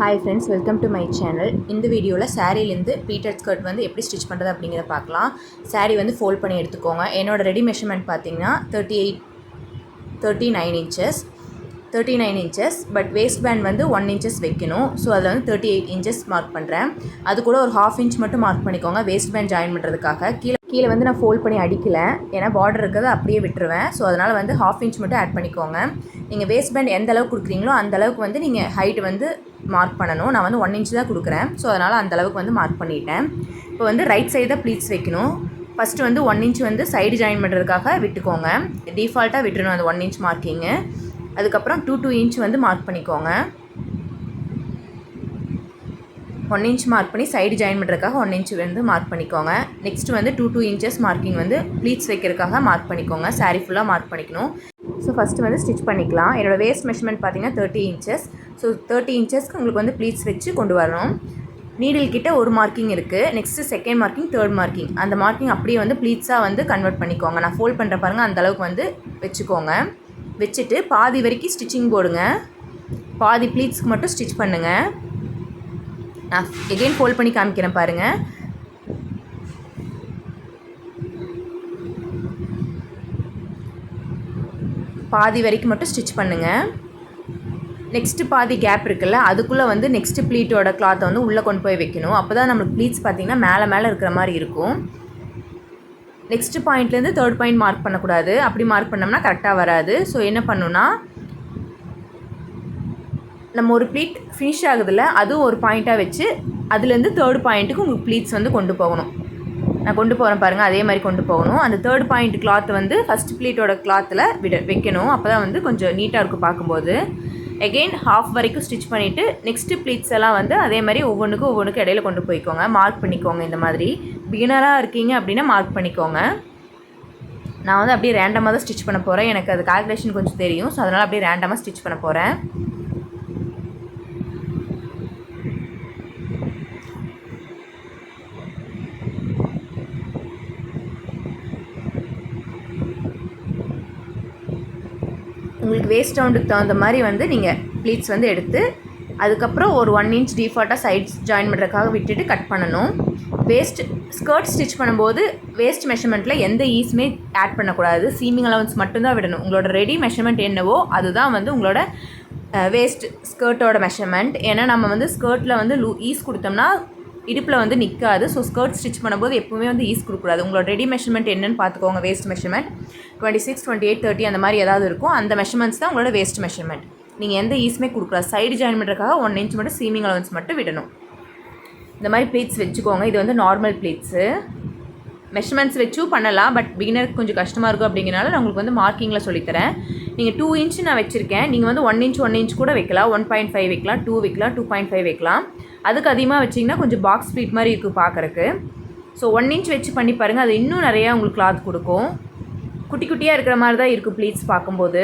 Hi friends welcome to my channel இந்த வீடியோவில் சாரீலேருந்து Peter skirt வந்து எப்படி ஸ்டிச் பண்ணுறது அப்படிங்கிறத பார்க்கலாம். சாரீ வந்து ஃபோல்ட் பண்ணி எடுத்துக்கோங்க. என்னோட ரெடி மெஷர்மெண்ட் பார்த்தீங்கன்னா thirty eight thirty nine inches thirty nine inches but waist band வந்து ஒன் இன்ச்சஸ் வைக்கணும். ஸோ அதில் வந்து தேர்ட்டி எயிட் இன்ச்சஸ் மார்க் பண்ணுறேன் அது கூட ஒரு ஹாஃப் இன்ச் மட்டும் மார்க் பண்ணிக்கோங்க. வேஸ்ட் பேண்ட் ஜாயின் பண்ணுறதுக்காக கீழே கீழே வந்து நான் ஃபோல்ட் பண்ணி அடிக்கல. ஏன்னா பார்டர் இருக்கிறத அப்படியே விட்டுருவேன். ஸோ அதனால் வந்து ஹாஃப் இன்ச் மட்டும் ஆட் பண்ணிக்கோங்க. நீங்கள் வேஸ்ட் பேண்ட் எந்த அளவுக்கு கொடுக்குறீங்களோ அந்த அளவுக்கு வந்து நீங்கள் ஹைட் வந்து மார்க் பண்ணணும். நான் வந்து ஒன் இன்ச் தான் கொடுக்குறேன். ஸோ அதனால் அந்த அளவுக்கு வந்து மார்க் பண்ணிட்டேன். இப்போ வந்து ரைட் சைடு தான் ப்ளீட்ஸ் வைக்கணும். ஃபஸ்ட்டு வந்து ஒன் இன்ச் வந்து சைடு ஜாயின் பண்ணுறதுக்காக விட்டுக்கோங்க. டிஃபால்ட்டாக விட்டுருணும் அந்த ஒன் இன்ச் மார்க்கிங்கு அதுக்கப்புறம் டூ டூ இன்ச் வந்து மார்க் பண்ணிக்கோங்க. ஒன் இன்ச் மார்க் பண்ணி சைடு ஜாயின் பண்ணுறதுக்காக ஒன் இன்ச் வந்து மார்க் பண்ணிக்கோங்க. நெக்ஸ்ட் வந்து டூ டூ இன்ச்சஸ் மார்க்கிங் வந்து ப்ளீட்ஸ் வைக்கிறதுக்காக மார்க் பண்ணிக்கோங்க. saree ஃபுல்லாக மார்க் பண்ணிக்கணும். ஸோ ஃபஸ்ட்டு வந்து ஸ்டிச் பண்ணிக்கலாம். என்னோடய வேஸ்ட் மெஷர்மெண்ட் பார்த்தீங்கன்னா தேர்ட்டி இன்ச்சஸ் ஸோ தேர்ட்டி இன்ச்சஸ்க்கு உங்களுக்கு வந்து ப்ளீட்ஸ் வச்சு கொண்டு வரணும். நீடில் கிட்ட ஒரு மார்க்கிங் இருக்குது next second marking third marking அந்த மார்க்கிங் அப்படியே வந்து ப்ளீட்ஸாக வந்து கன்வெர்ட் பண்ணிக்கோங்க. நான் ஃபோல்ட் பண்ணுற பாருங்கள் அந்த அளவுக்கு வந்து வச்சுக்கோங்க. வச்சுட்டு பாதி வரைக்கும் ஸ்டிச்சிங் போடுங்க. பாதி ப்ளீட்ஸ்க்கு மட்டும் ஸ்டிச் பண்ணுங்கள் நான் எகெயின் ஃபோல்ட் பண்ணி காமிக்கிறேன் பாருங்கள் பாதி வரைக்கும் மட்டும் ஸ்டிச் பண்ணுங்கள் நெக்ஸ்ட்டு பாதி கேப் இருக்குல்ல அதுக்குள்ளே வந்து நெக்ஸ்ட்டு ப்ளீட்டோட கிளாத்தை வந்து உள்ளே கொண்டு போய் வைக்கணும். அப்போ தான் நம்மளுக்கு ப்ளீட்ஸ் பார்த்திங்கன்னா மேலே மேலே இருக்கிற மாதிரி இருக்கும். நெக்ஸ்ட்டு பாயிண்ட்லேருந்து தேர்ட் பாயிண்ட் மார்க் பண்ணக்கூடாது. அப்படி மார்க் பண்ணோம்னா கரெக்டாக வராது. ஸோ என்ன பண்ணுன்னா நம்ம ஒரு ப்ளீட் ஃபினிஷ் ஆகுதில்ல அதுவும் ஒரு பாயிண்ட்டாக வச்சு அதுலேருந்து தேர்ட் பாயிண்ட்டுக்கு உங்களுக்கு ப்ளீட்ஸ் வந்து கொண்டு போகணும். நான் கொண்டு போகிறேன் பாருங்கள் அதே மாதிரி கொண்டு போகணும். அந்த தேர்ட் பாயிண்ட் கிளாத் வந்து ஃபஸ்ட் ப்ளீட்டோட கிளாத்தில் விட வைக்கணும். அப்போ தான் வந்து கொஞ்சம் நீட்டாக இருக்கும் பார்க்கும்போது. எகெயின் ஹாஃப் வரைக்கும் ஸ்டிச் பண்ணிவிட்டு நெக்ஸ்ட்டு ப்ளீட்ஸ் எல்லாம் வந்து அதே மாதிரி ஒவ்வொன்றுக்கும் ஒவ்வொன்றுக்கும் இடையில கொண்டு போய்க்கோங்க. மார்க் பண்ணிக்கோங்க இந்த மாதிரி. பிகினராக இருக்கீங்க அப்படின்னா மார்க் பண்ணிக்கோங்க. நான் வந்து அப்படியே ரேண்டமாக தான் ஸ்டிச் பண்ண போகிறேன் எனக்கு அது கால்குலேஷன் கொஞ்சம் தெரியும். ஸோ அதனால் அப்படியே ரேண்டமாக ஸ்டிச் பண்ண போகிறேன் அண்ட் வேஸ்ட் ரவுண்டுக்கு தகுந்த மாதிரி வந்து நீங்கள் ப்ளீட்ஸ் வந்து எடுத்து அதுக்கப்புறம் ஒரு ஒன் இன்ச் டிஃபால்ட்டாக சைட்ஸ் ஜாயின் பண்ணுறதுக்காக விட்டுட்டு கட் பண்ணணும். வேஸ்ட் ஸ்கர்ட் ஸ்டிச் பண்ணும்போது வேஸ்ட் மெஷர்மெண்ட்டில் எந்த ஈஸுமே ஆட் பண்ணக்கூடாது. சீமிங் அலவன்ஸ் மட்டும்தான் விடணும். உங்களோட ரெடி மெஷர்மெண்ட் என்னவோ அதுதான் வந்து உங்களோட வேஸ்ட் ஸ்கர்ட்டோட மெஷர்மெண்ட் ஏன்னா நம்ம வந்து ஸ்கர்ட்டில் வந்து லூ ஈஸ் கொடுத்தோம்னா இடுப்பில் வந்து நிற்காது ஸோ ஸ்கர்ட் ஸ்டிச் பண்ணும்போது எப்பவுமே வந்து ஈஸ் கொடுக்கூடாது உங்களோட ரெடி மெஷர்மெண்ட் என்னென்னு பார்த்துக்கோங்க. Waist measurement twenty six twenty eight thirty அந்த மாதிரி ஏதாவது இருக்கும். அந்த மெஷர்மெண்ட்ஸ் தான் உங்களோட வேஸ்ட் மெஷர்மெண்ட் நீங்கள் எந்த ஈஸுமே கொடுக்கூடாது சைடு ஜாயின் பண்ணுறதுக்காக ஒன் இன்ச் மட்டும் சீமிங் அலவன்ஸ் மட்டும் விடணும். இந்த மாதிரி ப்ளீட்ஸ் வச்சுக்கோங்க. இது வந்து நார்மல் ப்ளீட்ஸு மெஷர்மெண்ட்ஸ் வச்சும் பண்ணலாம். பட் பிகினருக்கு கொஞ்சம் கஷ்டமாக இருக்கும் அப்படிங்கிறனால நான் உங்களுக்கு வந்து மார்க்கிங்கில் சொல்லித்தரேன். நீங்கள் டூ இன்ச் நான் வச்சுருக்கேன். நீங்கள் வந்து ஒன் இன்ச் ஒன் இன்ச் கூட வைக்கலாம். ஒன் பாயிண்ட் ஃபைவ் வைக்கலாம். டூ வைக்கலாம். டூ பாயிண்ட் ஃபைவ் வைக்கலாம். அதுக்கு அதிகமாக வச்சிங்கன்னா கொஞ்சம் பாக்ஸ் ப்ளீட் மாதிரி இருக்கும் பார்க்குறக்கு. ஸோ ஒன் இன்ச் வச்சு பண்ணி பாருங்கள் அது இன்னும் நிறையா உங்களுக்கு கிளாத் கொடுக்கும். குட்டி குட்டியாக இருக்கிற மாதிரி தான் இருக்கும் ப்ளீட்ஸ் பார்க்கும்போது.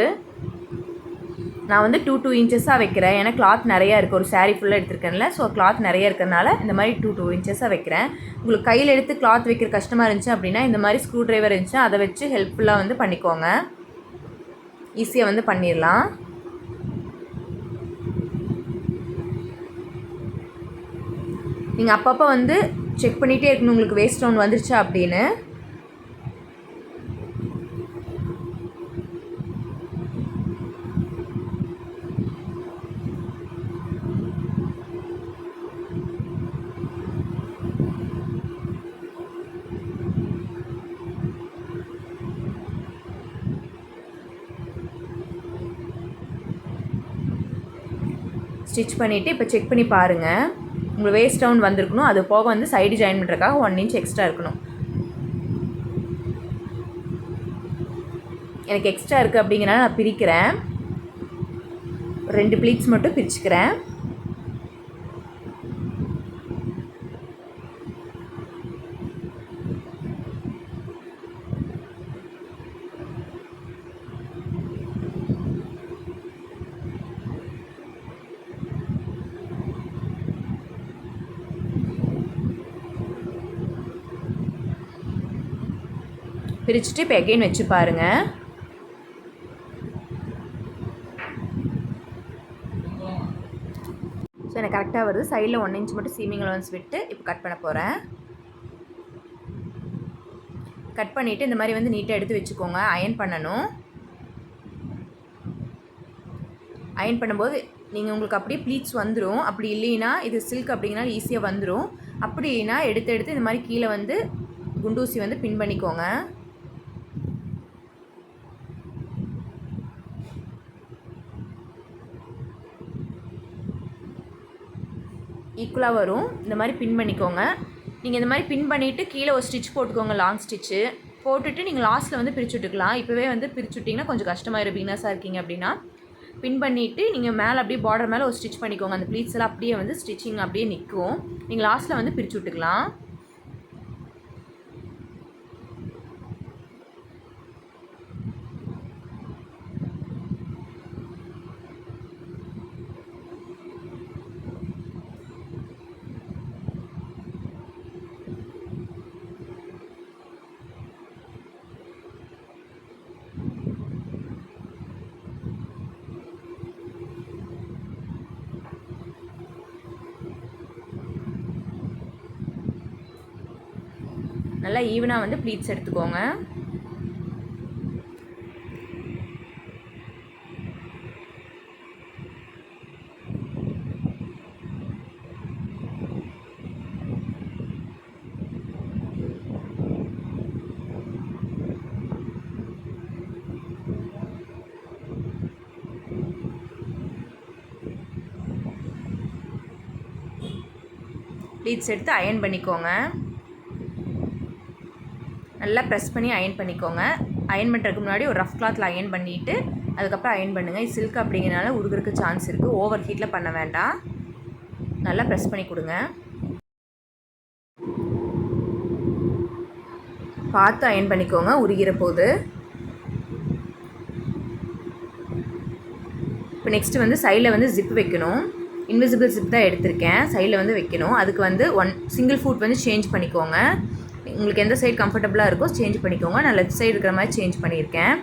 நான் வந்து டூ டூ இன்ச்சஸாக வைக்கிறேன். ஏன்னா கிளாத் நிறையா இருக்குது ஒரு சாரீ ஃபுல்லாக எடுத்துருக்கேன்ல. ஸோ கிளாத் நிறைய இருக்கிறனால இந்த மாதிரி டூ டூ இன்ச்சஸாக வைக்கிறேன். உங்களுக்கு கையில் எடுத்து கிளாத் வைக்கிற கஷ்டமாக இருந்துச்சு அப்படின்னா இந்த மாதிரி ஸ்க்ரூ டிரைவர் இருந்துச்சுன்னா அதை வச்சு ஹெல்ப்ஃபுல்லாக வந்து பண்ணிக்கோங்க. ஈஸியாக வந்து பண்ணிடலாம். நீங்கள் அப்பப்போ வந்து செக் பண்ணிகிட்டே இருக்கணும் உங்களுக்கு வேஸ்ட் ஸ்டோன் வந்துருச்சா அப்படின்னு. ஸ்டிச் பண்ணிவிட்டு இப்போ செக் பண்ணி பாருங்கள் உங்களுக்கு வேஸ்ட் ரவுண்ட் வந்திருக்கணும் அது போக வந்து சைடு ஜாயின் பண்ணுறதுக்காக ஒன் இன்ச் எக்ஸ்ட்ரா இருக்கணும். எனக்கு எக்ஸ்ட்ரா இருக்குது அப்படிங்கிறனால நான் பிரிக்கிறேன். ரெண்டு ப்ளீட்ஸ் மட்டும் பிரிச்சுக்கிறேன். பிரிச்சுட்டு இப்போ எகெயின் வச்சு பாருங்கள் ஸோ எனக்கு கரெக்டாக வருது. சைடில் ஒன் இன்ச் மட்டும் சீமிங் அலவன்ஸ் விட்டு இப்போ கட் பண்ண போகிறேன் கட் பண்ணிவிட்டு இந்த மாதிரி வந்து நீட்டாக எடுத்து வச்சுக்கோங்க. அயன் பண்ணணும். அயன் பண்ணும்போது நீங்கள் உங்களுக்கு அப்படியே ப்ளீட்ஸ் வந்துடும் அப்படி இல்லைன்னா இது சில்க் அப்படிங்கனால ஈஸியாக வந்துடும் அப்படி இல்லைன்னா எடுத்து எடுத்து இந்த மாதிரி கீழே வந்து குண்டூசி வந்து பின் பண்ணிக்கோங்க. ஈக்குவலாக வரும். இந்த மாதிரி பின் பண்ணிக்கோங்க. நீங்கள் இந்த மாதிரி பின் பண்ணிவிட்டு கீழே ஒரு ஸ்டிச் போட்டுக்கோங்க லாங் ஸ்டிச்சு போட்டுட்டு நீங்கள் லாஸ்ட்டில் வந்து பிரித்து விட்டுக்கலாம். இப்போவே வந்து பிரித்து விட்டிங்கன்னா கொஞ்சம் கஷ்டமாக பிகினஸாக இருக்கீங்க அப்படின்னா. பின் பண்ணிவிட்டு நீங்கள் மேலே அப்படியே பார்டர் மேலே ஒரு ஸ்டிச் பண்ணிக்கோங்க. அந்த ப்ளீட்ஸ் எல்லாம் அப்படியே வந்து ஸ்டிச்சிங் அப்படியே நிற்கும் நீங்கள் லாஸ்ட்டில் வந்து பிரித்து விட்டுக்கலாம். நல்லா ஈவனாக வந்து ப்ளீட்ஸ் எடுத்துக்கோங்க. ப்ளீட்ஸ் எடுத்து அயன் பண்ணிக்கோங்க. நல்லா ப்ரெஸ் பண்ணி அயன் பண்ணிக்கோங்க. அயன் பண்ணுறதுக்கு முன்னாடி ஒரு ரஃப் கிளாத்தில் அயன் பண்ணிவிட்டு அதுக்கப்புறம் அயன் பண்ணுங்கள் சில்க் அப்படிங்கிறனால உருகிறதுக்கு சான்ஸ் இருக்குது ஓவர் ஹீட்டில் பண்ண வேண்டாம். நல்லா ப்ரெஸ் பண்ணி கொடுங்க. பார்த்து அயன் பண்ணிக்கோங்க. உருகிற போது. இப்போ நெக்ஸ்ட்டு வந்து சைடில் வந்து ஜிப் வைக்கணும். இன்விசிபிள் ஜிப் தான் எடுத்திருக்கேன். சைடில் வந்து வைக்கணும். அதுக்கு வந்து ஒன் சிங்கிள் ஃபுட் வந்து சேஞ்ச் பண்ணிக்கோங்க. உங்களுக்கு எந்த சைடு கம்ஃபர்டபுளாக இருக்கோ சேஞ்ச் பண்ணிக்கோங்க. நான் லெஃப்ட் சைடு இருக்கிற மாதிரி சேஞ்ச் பண்ணியிருக்கேன்.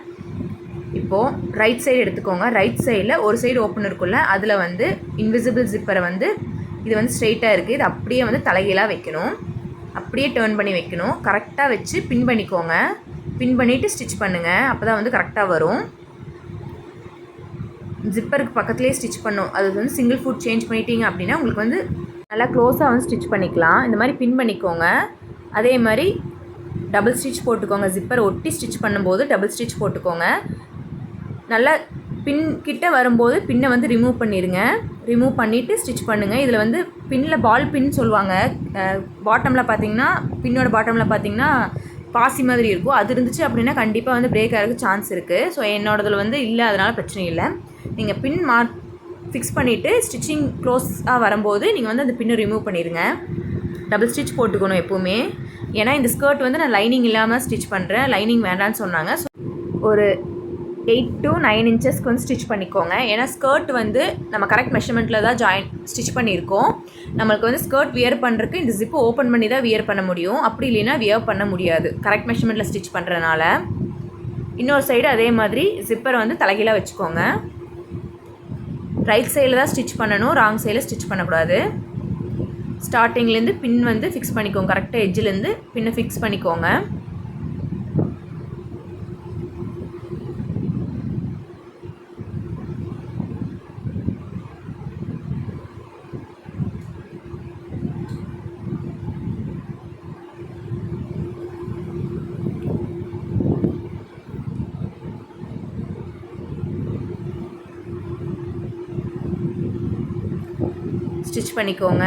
இப்போது ரைட் சைடு எடுத்துக்கோங்க. ரைட் சைடில் ஒரு சைடு ஓப்பன் இருக்குல்ல அதில் வந்து இன்விசிபிள் ஜிப்பரை வந்து இது வந்து ஸ்ட்ரெயிட்டாக இருக்குது இது அப்படியே வந்து தலைகீழாக வைக்கணும். அப்படியே டேர்ன் பண்ணி வைக்கணும். கரெக்டாக வச்சு பின் பண்ணிக்கோங்க. பின் பண்ணிவிட்டு ஸ்டிச் பண்ணுங்கள் அப்போ தான் வந்து கரெக்டாக வரும். ஜிப்பருக்கு பக்கத்துலேயே ஸ்டிச் பண்ணும் அது வந்து சிங்கிள் ஃபுட் சேஞ்ச் பண்ணிட்டீங்க அப்படின்னா உங்களுக்கு வந்து நல்லா க்ளோஸாக வந்து ஸ்டிச் பண்ணிக்கலாம். இந்த மாதிரி பின் பண்ணிக்கோங்க. அதே மாதிரி டபுள் ஸ்டிச் போட்டுக்கோங்க. ஜிப்பர் ஒட்டி ஸ்டிச் பண்ணும்போது டபுள் ஸ்டிச் போட்டுக்கோங்க. நல்லா பின் கிட்ட வரும்போது பின்னை வந்து ரிமூவ் பண்ணிடுங்க ரிமூவ் பண்ணிவிட்டு ஸ்டிச் பண்ணுங்கள் இதில் வந்து பின்னில் பால் பின் சொல்லுவாங்க. பாட்டமில் பார்த்தீங்கன்னா பின்னோட பாட்டமில் பார்த்தீங்கன்னா பாசி மாதிரி இருக்கும். அது இருந்துச்சு அப்படின்னா கண்டிப்பாக வந்து பிரேக் ஆகிறதுக்கு சான்ஸ் இருக்குது ஸோ என்னோடதில் வந்து இல்லை. அதனால் பிரச்சனை இல்லை. நீங்கள் பின் மா ஃபிக்ஸ் பண்ணிவிட்டு ஸ்டிச்சிங் க்ளோஸாக வரும்போது நீங்கள் வந்து அந்த பின்னை ரிமூவ் பண்ணிடுங்க டபுள் ஸ்டிச் போட்டுக்கணும் எப்போவுமே. ஏன்னா இந்த ஸ்கர்ட் வந்து நான் லைனிங் இல்லாமல் ஸ்டிச் பண்ணுறேன் லைனிங் வேண்டான்னு சொன்னாங்க. ஸோ ஒரு எயிட் டு நைன் இன்ச்சஸ்க்கு வந்து ஸ்டிச் பண்ணிக்கோங்க. ஏன்னா ஸ்கர்ட் வந்து நம்ம கரெக்ட் மெஷர்மெண்ட்டில் தான் ஜாயின் ஸ்டிச் பண்ணியிருக்கோம். நம்மளுக்கு வந்து ஸ்கர்ட் வியர் பண்ணுறதுக்கு இந்த ஜிப்பு ஓப்பன் பண்ணி தான் வியர் பண்ண முடியும். அப்படி இல்லைன்னா வியர் பண்ண முடியாது. கரெக்ட் மெஷர்மெண்ட்டில் ஸ்டிச் பண்ணுறதுனால இன்னொரு சைடு அதே மாதிரி ஜிப்பரை வந்து தலைகீழாக வச்சுக்கோங்க. ரைட் சைடில் தான் ஸ்டிச் பண்ணணும். ராங் சைடில் ஸ்டிச் பண்ணக்கூடாது. ஸ்டார்டிங்லேருந்து பின் வந்து ஃபிக்ஸ் பண்ணிக்கோங்க. கரெக்டாக எஜ்ஜிலேருந்து பின்னை ஃபிக்ஸ் பண்ணிக்கோங்க. ஸ்டிச் பண்ணிக்கோங்க.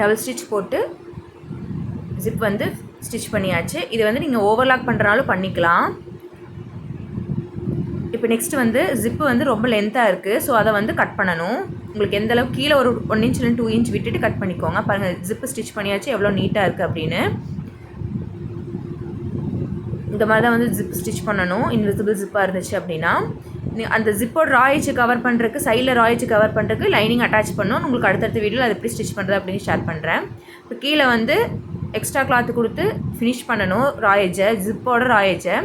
டபுள் ஸ்டிச் போட்டு ஜிப் வந்து ஸ்டிச் பண்ணியாச்சு. இது வந்து நீங்கள் ஓவர்லாக் பண்ணுறனாலும் பண்ணிக்கலாம். இப்போ நெக்ஸ்ட் வந்து ஜிப்பு வந்து ரொம்ப லென்த்தாக இருக்குது ஸோ அதை வந்து கட் பண்ணணும். உங்களுக்கு எந்த அளவுக்கு கீழே ஒரு ஒன் இன்ச் இல்லை டூ இன்ச் விட்டுட்டு கட் பண்ணிக்கோங்க. பாருங்கள் ஜிப்பு ஸ்டிச் பண்ணியாச்சு எவ்வளோ நீட்டாக இருக்குது அப்படின்னு. இந்த மாதிரி தான் வந்து ஜிப் ஸ்டிச் பண்ணணும். இன்விசிபிள் ஜிப்பாக இருந்துச்சு அப்படின்னா. அந்த ஜிப்போட ராய்ச்சி கவர் பண்ணுறதுக்கு சைடில் ராய்ச்சி கவர் பண்ணுறதுக்கு லைனிங் அட்டாச் பண்ணணும். உங்களுக்கு அடுத்தடுத்த வீடியோவில் அதை எப்படி ஸ்டிச் பண்ணுறது அப்படின்னு ஷேர் பண்ணுறேன் இப்போ கீழே வந்து எக்ஸ்ட்ரா கிளாத் கொடுத்து ஃபினிஷ் பண்ணணும் ராயேஜை ஜிப்போட ராயேஜை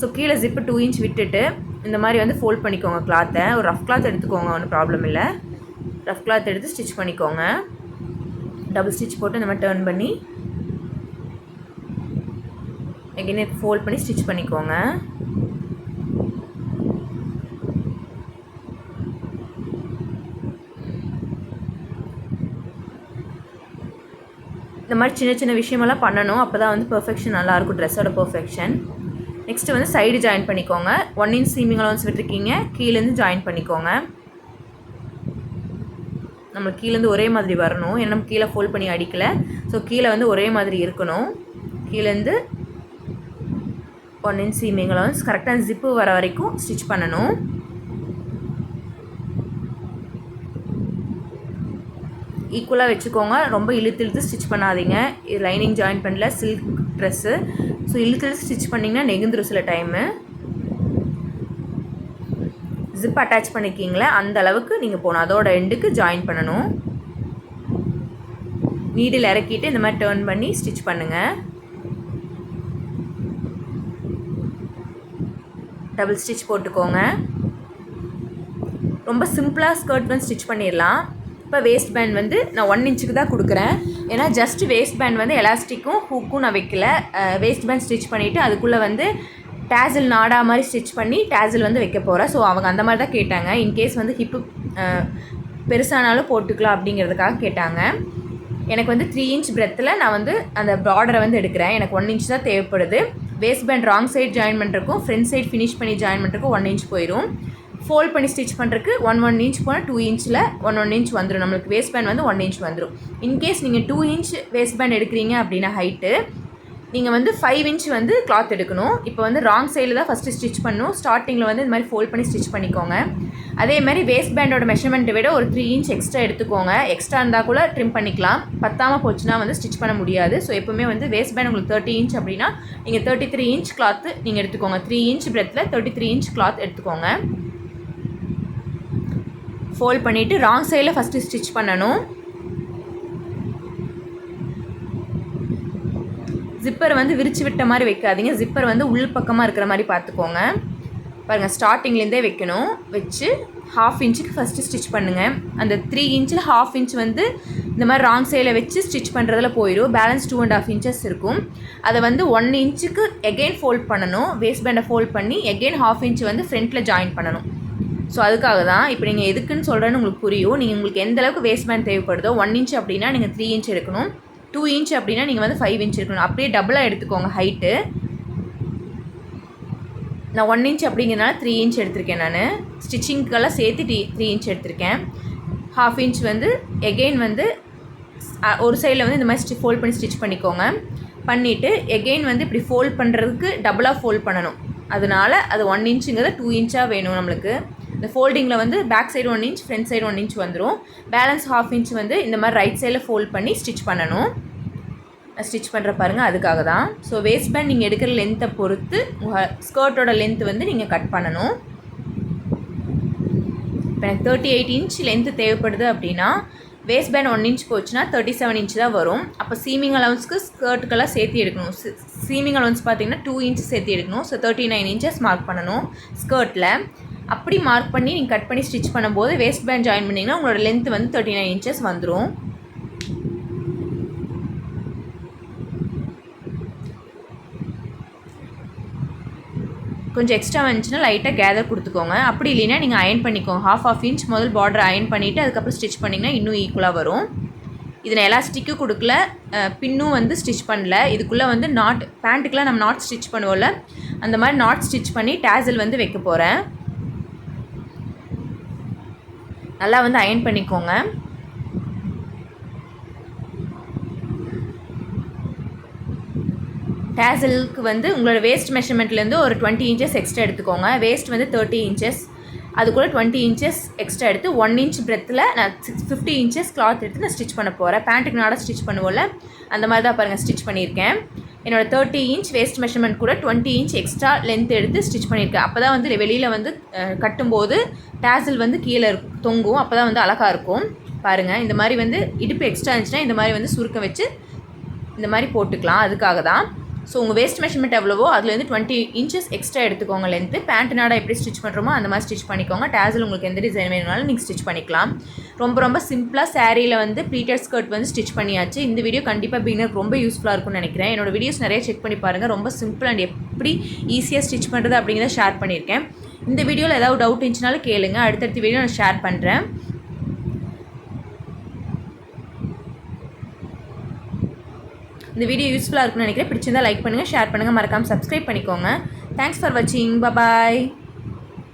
ஸோ கீழே ஜிப்பு டூ இன்ச் விட்டுட்டு இந்த மாதிரி வந்து ஃபோல்ட் பண்ணிக்கோங்க கிளாத்தை ஒரு ரஃப் கிளாத் எடுத்துக்கோங்க ஒன்றும் ப்ராப்ளம் இல்லை. ரஃப் கிளாத் எடுத்து ஸ்டிச் பண்ணிக்கோங்க. டபுள் ஸ்டிச் போட்டு இந்த மாதிரி டேர்ன் பண்ணி எகைனே ஃபோல்ட் பண்ணி ஸ்டிச் பண்ணிக்கோங்க. இந்த மாதிரி சின்ன சின்ன விஷயமெல்லாம் பண்ணணும். அப்போ தான் வந்து பெர்ஃபெக்ஷன் நல்லாயிருக்கும். ட்ரெஸ்ஸோட பெர்ஃபெக்ஷன் நெக்ஸ்ட்டு வந்து சைடு ஜாயின் பண்ணிக்கோங்க. ஒன் இன்ச் சீமிங் அலவன்ஸ் விட்டுருக்கீங்க. கீழேருந்து ஜாயின் பண்ணிக்கோங்க. நம்ம கீழேருந்து ஒரே மாதிரி வரணும். ஏன்னா நம்ம கீழே ஃபோல்ட் பண்ணி அடிக்கலை. ஸோ கீழே வந்து ஒரே மாதிரி இருக்கணும். கீழேருந்து ஒன் இன்ச் சீமிங் அலவன்ஸ் கரெக்டாக ஜிப்பு வர வரைக்கும் ஸ்டிச் பண்ணணும். ஈக்குவலாக வச்சுக்கோங்க. ரொம்ப இழுத்து இழுத்து ஸ்டிச் பண்ணாதீங்க. இது லைனிங் ஜாயின் பண்ணல. சில்க் ட்ரெஸ்ஸு ஸோ இழுத்து இழுத்து ஸ்டிச் பண்ணிங்கன்னா நெகுந்துரும் சில டைமு ஜிப் அட்டாச் பண்ணிக்கிங்களே அந்த அளவுக்கு நீங்கள் போகணும். அதோட எண்டுக்கு ஜாயின் பண்ணணும். நீடில் இறக்கிட்டு இந்த மாதிரி டேர்ன் பண்ணி ஸ்டிச் பண்ணுங்கள் டபுள் ஸ்டிச் போட்டுக்கோங்க. ரொம்ப சிம்பிளாக ஸ்கர்ட் வந்து ஸ்டிச் பண்ணிடலாம் இப்போ வேஸ்ட் பேண்ட் வந்து நான் ஒன் இன்ச்சுக்கு தான் கொடுக்குறேன். ஏன்னா ஜஸ்ட் வேஸ்ட் பேண்ட் வந்து எலாஸ்டிக்கும் ஹூக்கும் நான் வைக்கல. வேஸ்ட் பேண்ட் ஸ்டிச் பண்ணிவிட்டு அதுக்குள்ளே வந்து டேசில் நாடா மாதிரி ஸ்டிச் பண்ணி டேசில் வந்து வைக்க போகிறேன் ஸோ அவங்க அந்த மாதிரி தான் கேட்டாங்க. இன்கேஸ் வந்து ஹிப்பு பெருசானாலும் போட்டுக்கலாம் அப்படிங்கிறதுக்காக கேட்டாங்க. எனக்கு வந்து த்ரீ இன்ச் பிரெத்தில் நான் வந்து அந்த பார்டரை வந்து எடுக்கிறேன். எனக்கு ஒன் இன்ச் தான் தேவைப்படுது. Waist band wrong side join பண்ணுறக்கும் front side finish பண்ணி ஜாயின் பண்ணுறக்கும் ஒன் இன்ச் போயிடும் ஃபோல்ட் பண்ணி ஸ்டிச் பண்ணுறதுக்கு ஒன் ஒன் இன்ச் போனால் டூ இன்ச்சில் ஒன் ஒன் இன்ச் வந்துடும் நம்மளுக்கு வேஸ்ட் பேண்ட் வந்து ஒன் இன்ச் வந்துடும் இன்கேஸ் நீங்கள் டூ இன்ச் வேஸ்ட் பேண்ட் எடுக்கிறீங்க அப்படின்னா ஹைட்டு நீங்கள் வந்து ஃபைவ் இன்ச் வந்து கிளாத் எடுக்கணும். இப்போ வந்து ராங் சைடில் தான் ஃபஸ்ட்டு ஸ்டிச் பண்ணணும். ஸ்டார்டிங்கில் வந்து இந்த மாதிரி ஃபோல்ட் பண்ணி ஸ்டிச் பண்ணிக்கோங்க. அதே மாதிரி வேஸ்ட் பேண்டோட மெஷர்மெண்ட்டை விட ஒரு த்ரீ இன்ச் எக்ஸ்ட்ரா எடுத்துக்கோங்க. எக்ஸ்ட்ரா இருந்தால் கூட ட்ரிம் பண்ணிக்கலாம். பத்தாமல் போச்சுன்னா வந்து ஸ்டிச் பண்ண முடியாது. ஸோ எப்போவுமே வந்து வேஸ்ட் பேண்ட் உங்களுக்கு தேர்ட்டி இன்ச் அப்படின்னா நீங்கள் தேர்ட்டி த்ரீ இன்ச் கிளாத்து நீங்கள் எடுத்துக்கோங்க. த்ரீ இன்ச் பிரெத்தில் தேர்ட்டி த்ரீ இன்ச் கிளாத் எடுத்துக்கோங்க. ஃபோல்ட் பண்ணிவிட்டு ராங் சைடில் ஃபஸ்ட்டு ஸ்டிச் பண்ணணும். ஜிப்பர் வந்து விரிச்சு விட்ட மாதிரி வைக்காதீங்க. ஜிப்பர் வந்து உள் பக்கமாக இருக்கிற மாதிரி பார்த்துக்கோங்க. பாருங்கள் ஸ்டார்டிங்லேருந்தே வைக்கணும். வச்சு ஹாஃப் இன்ச்சுக்கு ஃபஸ்ட்டு ஸ்டிச் பண்ணுங்கள் அந்த த்ரீ இன்ச்சில் ஹாஃப் இன்ச் வந்து இந்த மாதிரி ராங் சைடில் வச்சு ஸ்டிச் பண்ணுறதுல போயிடும். Balance two and half inches இருக்கும். அதை வந்து ஒன் இன்ச்சுக்கு எகெயின் ஃபோல்ட் பண்ணணும். வேஸ்ட் பேண்டை ஃபோல்ட் பண்ணி எகெயின் ஹாஃப் இன்ச் வந்து ஃப்ரண்ட்டில் ஜாயின் பண்ணணும். ஸோ அதுக்காக தான் இப்போ நீங்கள் எதுக்குன்னு சொல்கிறேன்னு உங்களுக்கு புரியும். நீங்கள் உங்களுக்கு எந்த அளவுக்கு வேஸ்ட் பேண்ட் தேவைப்படுதோ ஒன் இன்ச் அப்படின்னா நீங்கள் த்ரீ இன்ச் எடுக்கணும். டூ இன்ச் அப்படின்னா நீங்கள் வந்து ஃபைவ் இன்ச் எடுக்கணும். அப்படியே டபுளாக எடுத்துக்கோங்க ஹைட்டு நான் ஒன் இன்ச் அப்படிங்கிறனால த்ரீ இன்ச் எடுத்திருக்கேன் நான். ஸ்டிச்சிங்க்கெல்லாம் சேர்த்து டி த்ரீ இன்ச் எடுத்திருக்கேன். ஹாஃப் இன்ச் வந்து எகெயின் வந்து ஒரு சைடில் வந்து இந்த மாதிரி ஸ்டி ஃபோல்ட் பண்ணி ஸ்டிச் பண்ணிக்கோங்க. பண்ணிவிட்டு எகெயின் வந்து இப்படி ஃபோல்ட் பண்ணுறதுக்கு டபுளாக ஃபோல்ட் பண்ணணும். அதனால அது ஒன் இன்ச்சுங்கிறத டூ இன்ச்சாக வேணும் நம்மளுக்கு. இந்த ஃபோல்டிங்கில் வந்து back side one inch front side one inch வந்துடும் பேலன்ஸ் ஹாஃப் இன்ச் வந்து இந்த மாதிரி ரைட் சைடில் ஃபோல்ட் பண்ணி ஸ்டிச் பண்ணணும். ஸ்டிச் பண்ணுற பாருங்கள் அதுக்காக தான். ஸோ வேஸ்ட் பேண்ட் நீங்கள் எடுக்கிற லென்த்தை பொறுத்து உங்கள் ஸ்கர்ட்டோட லென்த் வந்து நீங்கள் கட் பண்ணணும். இப்போ எனக்கு தேர்ட்டி எயிட் இன்ச் லென்த்து தேவைப்படுது அப்படின்னா வேஸ்ட் பேண்ட் ஒன் இன்ச் போச்சுன்னா தேர்ட்டி செவன் இன்ச் தான் வரும். அப்போ சீமிங் அலவுன்ஸ்க்கு ஸ்கர்ட்டுக்கெல்லாம் சேர்த்து எடுக்கணும். சீமிங் அலவுன்ஸ் பார்த்தீங்கன்னா டூ இன்ச் சேர்த்து எடுக்கணும். So thirty nine inches mark பண்ணணும் ஸ்கர்ட்டில் அப்படி மார்க் பண்ணி நீங்கள் கட் பண்ணி ஸ்டிச் பண்ணும்போது வேஸ்ட் பேண்ட் ஜாயின் பண்ணிங்கன்னா உங்களோட லென்த் வந்து தேர்ட்டி நைன் இன்ச்சஸ் வந்துடும் கொஞ்சம் எக்ஸ்ட்ரா வந்துச்சுன்னா லைட்டாக கேதர் கொடுத்துக்கோங்க. அப்படி இல்லைன்னா நீங்கள் அயன் பண்ணிக்கோங்க. ஹாஃப் ஆஃப் இன்ச் முதல் பார்டர் அயன் பண்ணிவிட்டு அதுக்கப்புறம் ஸ்டிச் பண்ணிங்கன்னா இன்னும் ஈக்குவலாக வரும். இது நான் எலாஸ்டிக்கும் கொடுக்கல. பின்னும் வந்து ஸ்டிச் பண்ணல. இதுக்குள்ளே வந்து நாட் பேண்ட்டுக்கெலாம் நம்ம நாட் ஸ்டிச் பண்ணுவோம்ல. அந்த மாதிரி நாட் ஸ்டிச் பண்ணி டேசல் வந்து வைக்க போகிறேன் நல்லா வந்து அயன் பண்ணிக்கோங்க. டேசலுக்கு வந்து உங்களோட வேஸ்ட் மெஷர்மெண்ட்லேருந்து ஒரு டுவெண்ட்டி இன்ச்சஸ் எக்ஸ்ட்ரா எடுத்துக்கோங்க. வேஸ்ட் வந்து தேர்ட்டி இன்ச்சஸ் அது கூட டுவெண்ட்டி இன்ச்சஸ் எக்ஸ்ட்ரா எடுத்து ஒன் இன்ச் பிரெத்தில் நான் சிக்ஸ் ஃபிஃப்டி இன்ச்சஸ் கிளாத் எடுத்து நான் ஸ்டிச் பண்ண போகிறேன் பேண்ட்டுக்கு நாட ஸ்டிச் பண்ணுவோம்ல? அந்த மாதிரி தான் பாருங்கள் ஸ்டிச் பண்ணியிருக்கேன். என்னோட தேர்ட்டி இன்ச் வேஸ்ட் மெஷர்மெண்ட் கூட டுவெண்ட்டி இன்ச் எக்ஸ்ட்ரா லென்த் எடுத்து ஸ்டிச் பண்ணியிருக்கேன். அப்போ தான் வந்து வெளியில் வந்து கட்டும்போது டேசில் வந்து கீழே தொங்கும். அப்போ தான் வந்து அழகாக இருக்கும். பாருங்கள் இந்த மாதிரி வந்து இடுப்பு எக்ஸ்ட்ரா இருந்துச்சுன்னா இந்த மாதிரி வந்து சுருக்க வச்சு இந்த மாதிரி போட்டுக்கலாம். அதுக்காக தான் ஸோ உங்கள் வேஸ்ட் மெஷர்மெண்ட் எவ்வளவோ அதுலேருந்து டுவெண்ட்டி இன்ச்சஸ் எக்ஸ்ட்ரா எடுத்துக்கோங்க லென்த்து பேண்ட் நாடா எப்படி ஸ்டிச் பண்ணுறோமோ அந்த மாதிரி ஸ்டிச் பண்ணிக்கோங்க. டேசில் உங்களுக்கு எந்த டிசைன் வேணும்னாலும் நீங்கள் ஸ்டிச் பண்ணிக்கலாம். ரொம்ப ரொம்ப சிம்பிளாக சாரியில் வந்து ப்ளீட்டட் ஸ்கர்ட் வந்து ஸ்டிச் பண்ணியாச்சு. இந்த வீடியோ கண்டிப்பாக பிகினருக்கு ரொம்ப யூஸ்ஃபுல்லாக இருக்கும்னு நினைக்கிறேன். என்னோட வீடியோஸ் நிறைய செக் பண்ணி பாருங்கள் ரொம்ப சிம்பிள் அண்ட் எப்படி ஈஸியாக ஸ்டிச் பண்ணுறது அப்படிங்கிறத ஷேர் பண்ணியிருக்கேன். இந்த வீடியோவில் ஏதாவது டவுட் இருந்துச்சுனாலும் கேளுங்க. அடுத்தடுத்த வீடியோ நான் ஷேர் பண்ணுறேன் இந்த வீடியோ யூஸ்ஃபுல்லாக இருக்கும்னு நினைக்கிறேன். பிடிச்சிருந்தா லைக் பண்ணுங்கள் ஷேர் பண்ணுங்கள் மறக்காமல் சப்ஸ்கிரைப் பண்ணிக்கோங்க. தேங்க்ஸ் ஃபார் வாட்சிங் பபாய்